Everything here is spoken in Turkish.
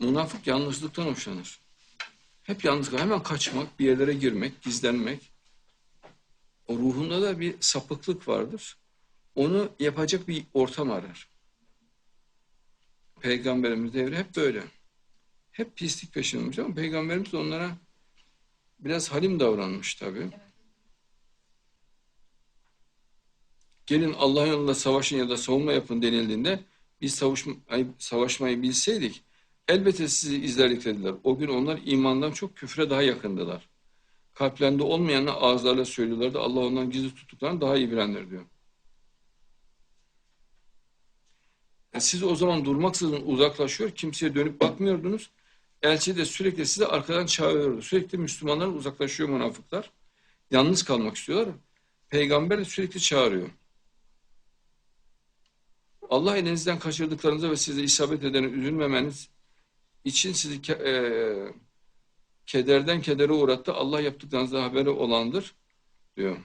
Münafık yalnızlıktan hoşlanır. Hep yalnız hemen kaçmak, bir yerlere girmek, gizlenmek. O ruhunda da bir sapıklık vardır. Onu yapacak bir ortam arar. Peygamberimiz devri hep böyle. Hep pislik peşindemiş ama peygamberimiz onlara biraz halim davranmış tabii. Gelin Allah'ın yolunda savaşın ya da savunma yapın denildiğinde biz savaşmayı, savaşmayı bilseydik elbette sizi izlerdik dediler. O gün onlar imandan çok küfre daha yakındılar. Kalplerinde olmayanı ağızlarla söylüyorlardı. Allah ondan gizli tuttuklarını daha iyi bilenler diyor. E siz o zaman durmaksızın uzaklaşıyor, kimseye dönüp bakmıyordunuz. Elçi de sürekli size arkadan çağırıyordu. Sürekli Müslümanlar uzaklaşıyor münafıklar. Yalnız kalmak istiyorlar. Peygamber de sürekli çağırıyor. Allah elinizden kaçırdıklarınıza ve size isabet edene üzülmemeniz için sizi ke- e, kederden kedere uğrattı. Allah yaptıklarınızda haberi olandır diyor.